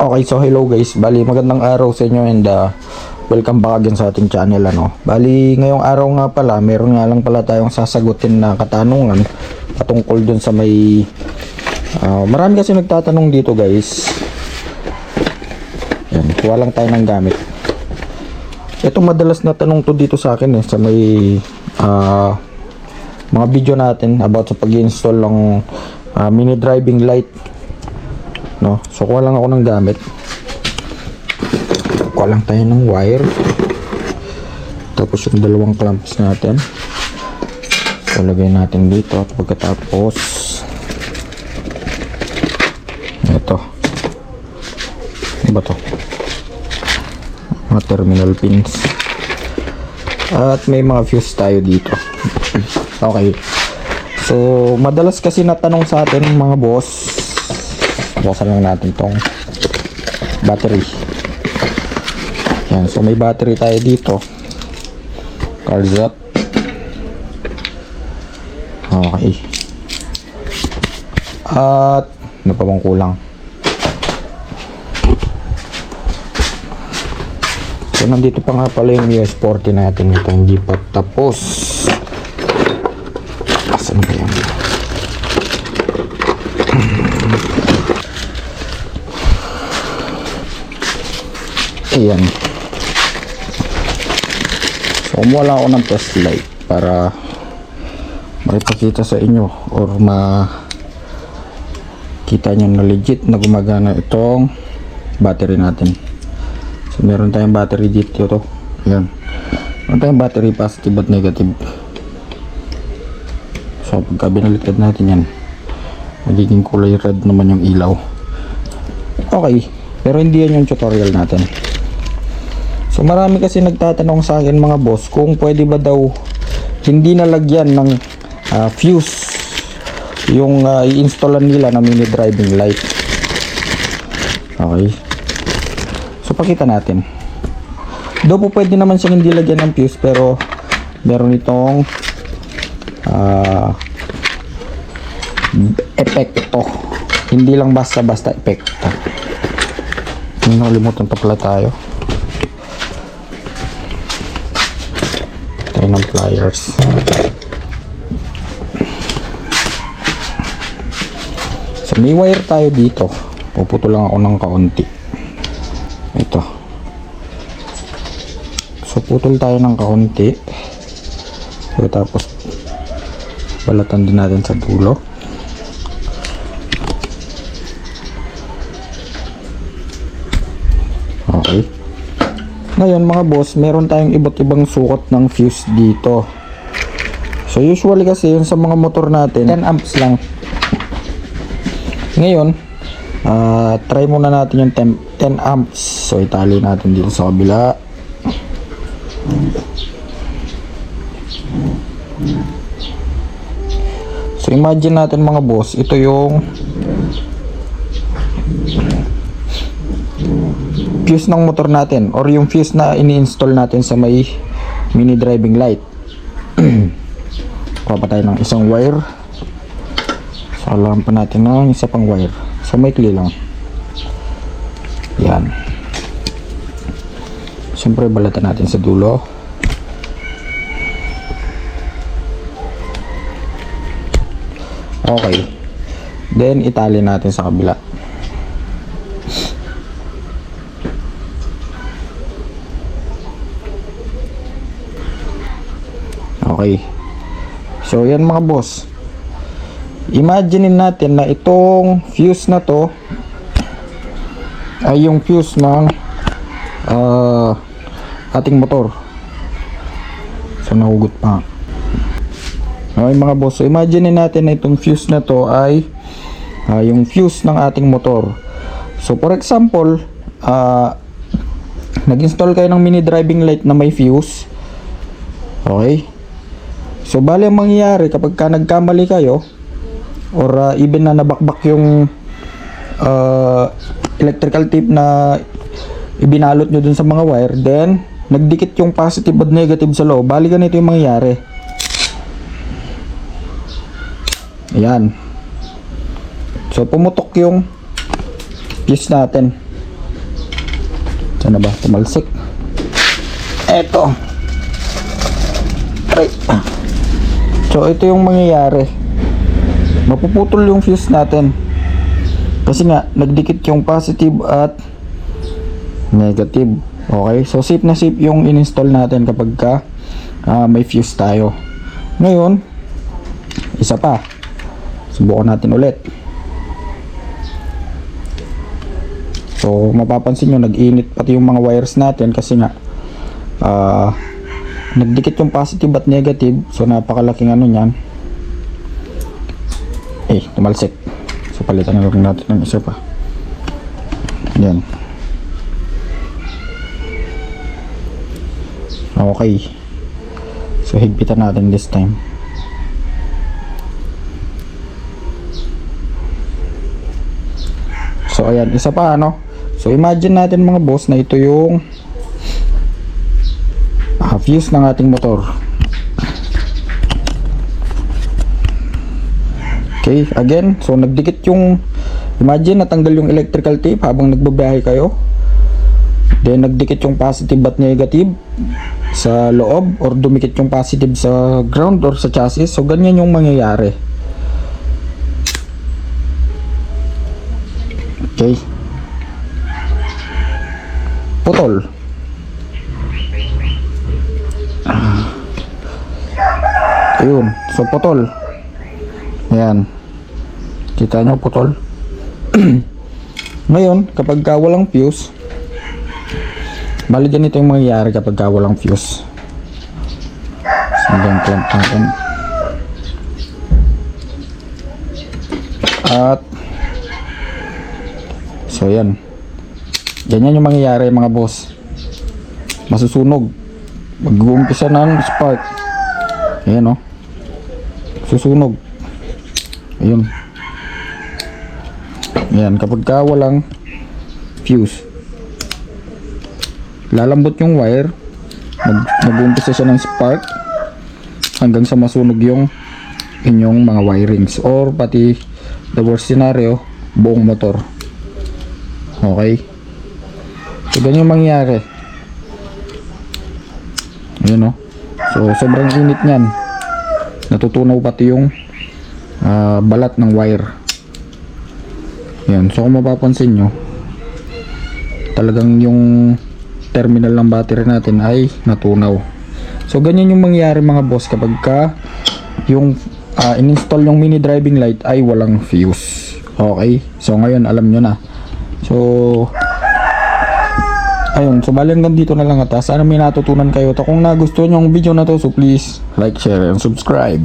Okay, so hello guys. Bali, magandang araw sa inyo and uh, welcome back again sa ating channel. Ano. Bali, ngayong araw nga pala, meron nga lang pala tayong sasagutin na katanungan patungkol dun sa may... Uh, marami kasi nagtatanong dito guys. Yan, kuha lang tayo ng gamit. Ito madalas na tanong to dito sa akin eh, sa may ah, mga video natin about sa pag-install ng ah, mini driving light no? So kuha lang ako ng gamit. Kuha lang tayo ng wire. Tapos yung dalawang clamps natin. So lagay natin dito at pagkatapos ito ano ba to. Mga terminal pins. At may mga fuse tayo dito. Okay. So madalas kasi natanong sa atin mga boss buksan lang natin tong battery. Yan so may battery tayo dito. Cards up okay. At ano pa bang kulang? So nandito pa nga pala yung US40 natin ito. Hindi pa tapos. Asan ba yan Ayan. So, kumuha ako ng test light para maipakita sa inyo or ma kita nyo na legit na gumagana itong battery natin. So, meron tayong battery dito to. Ayan. Meron tayong battery positive at negative. So, pagka binaliktad natin yan, magiging kulay red naman yung ilaw. Okay. Pero hindi yan yung tutorial natin. So marami kasi nagtatanong sa akin mga boss kung pwede ba daw hindi nalagyan ng ah, fuse yung ah, i-installan nila na mini driving light. Okay. So pakita natin. Do po pwede naman siyang hindi lagyan ng fuse pero meron itong ah epekto. Hindi lang basta-basta epekto. Nakalimutan pa pala tayo. tayo ng pliers so may wire tayo dito. Puputo lang ako ng kaunti. Ito. So putol tayo ng kaunti. So tapos balatan din natin sa dulo ngayon mga boss, meron tayong iba't ibang sukat ng fuse dito. So usually kasi yun sa mga motor natin, 10 amps lang. Ngayon, ah, try muna natin yung 10, 10 amps. So itali natin dito sa kabila. So imagine natin mga boss, ito yung fuse ng motor natin or yung fuse na ini-install natin sa may mini driving light. Kuha pa tayo ng isang wire. Alam pa natin ng isa pang wire. So, may lang. Yan. Siyempre, balatan natin sa dulo. Okay. Then, itali natin sa kabila. Okay. So, yan mga boss. Imaginein natin na itong fuse na to ay yung fuse ng ah, ating motor. So, nahugot pa. Okay mga boss. So, imaginein natin na itong fuse na to ay ah, yung fuse ng ating motor. So, for example, ah, nag-install kayo ng mini driving light na may fuse. Okay? So bali ang mangyayari kapag ka nagkamali kayo or uh, even na nabakbak yung uh, electrical tape na ibinalot nyo dun sa mga wire then nagdikit yung positive at negative sa loob bali ganito yung mangyayari ayan so pumutok yung fuse natin Saan na ba? Tumalsik. Eto. Aray. So, ito yung mangyayari. Mapuputol yung fuse natin. Kasi nga, nagdikit yung positive at negative. Okay? So, safe na safe yung in-install natin kapag ka ah, may fuse tayo. Ngayon, isa pa. Subukan natin ulit. So, mapapansin nyo, nag-init pati yung mga wires natin kasi nga, ah, nagdikit yung positive at negative. So, napakalaking ano niyan. Eh, tumalsik. So, palitan na lang natin ng isa pa. Yan. Okay. So, higpitan natin this time. So, ayan. Isa pa, ano? So, imagine natin mga boss na ito yung fuse ng ating motor. Okay, again. So, nagdikit yung imagine natanggal yung electrical tape habang nagbabiyahe kayo. Then, nagdikit yung positive at negative sa loob or dumikit yung positive sa ground or sa chassis. So, ganyan yung mangyayari. Okay. Putol. Ayun. So, putol. Ayan. Kita nyo, putol. Ngayon, kapag ka walang fuse, bali ganito yung mangyayari kapag ka walang fuse. So, clamp natin. At, so yan. Ganyan yung mangyayari mga boss. Masusunog. Mag-uumpisa ng spark. Ayan o. Susunog. Ayun. Ayan, kapag ka walang fuse, lalambot yung wire, mag, mag-uumpisa siya ng spark, hanggang sa masunog yung inyong mga wirings. Or pati, the worst scenario, buong motor. Okay? So, ganyan yung mangyayari. Ayun o. So, sobrang init niyan. Natutunaw pati yung ah, balat ng wire. Yan. So kung mapapansin nyo, talagang yung terminal ng battery natin ay natunaw. So ganyan yung mangyayari mga boss kapag ka yung ah, in-install yung mini driving light ay walang fuse. Okay? So ngayon alam nyo na. So ayun, so bali hanggang dito na lang ata. Sana may natutunan kayo. At kung nagustuhan yung video na to, so please like, share, and subscribe.